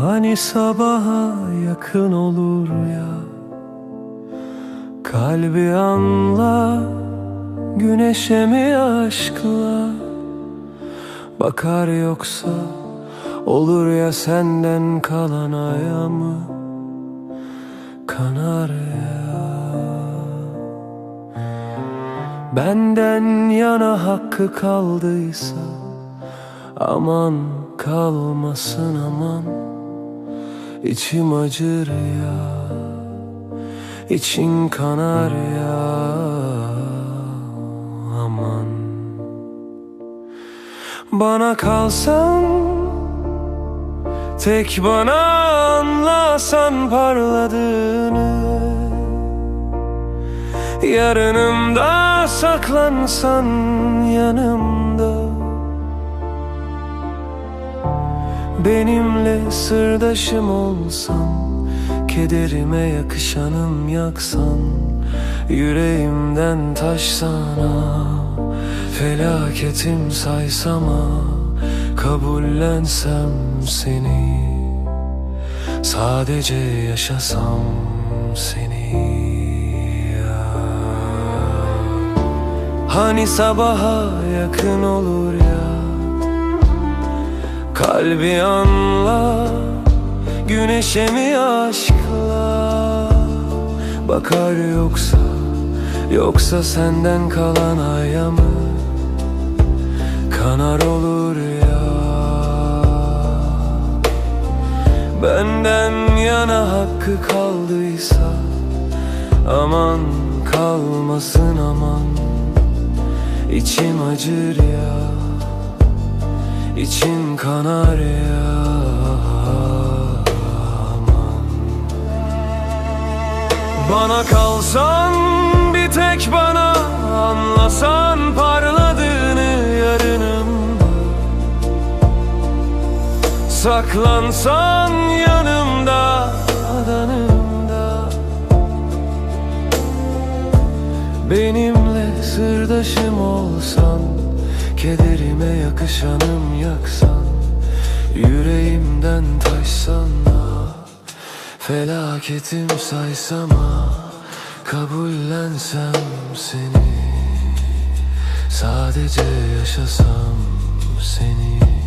Hani sabaha yakın olur ya? Kalbi anla Güneşe mi aşkla? Bakar yoksa Olur ya senden kalan aya mı Kanar ya? Benden yana hakkı kaldıysa Aman kalmasın aman İçim acır ya İçin kanar ya. Aman. Bana kalsan Tek bana anlasan parladığını. Yarınımda saklansan yanımda Benimle sırdaşım olsan Kederime yakışanım yaksan Yüreğimden taşsana Felaketim saysama Kabullensem seni Sadece yaşasam seni. Hani sabaha yakın olur ya Kalbi anla Güneşe mi aşkla Bakar yoksa Yoksa senden kalan aya mı? Kanar olur ya. Benden yana hakkı kaldıysa Aman kalmasın aman. İçim acır ya İçin kanar ya. Aman. Bana kalsan bir tek bana Anlasan parladığını yarınımda Saklansan yanımda adanımda. Benimle sırdaşım olsan Kederime yakışanım yaksan Yüreğimden taşsan ah, Felaketim saysam Kabullensem seni. Sadece yaşasam seni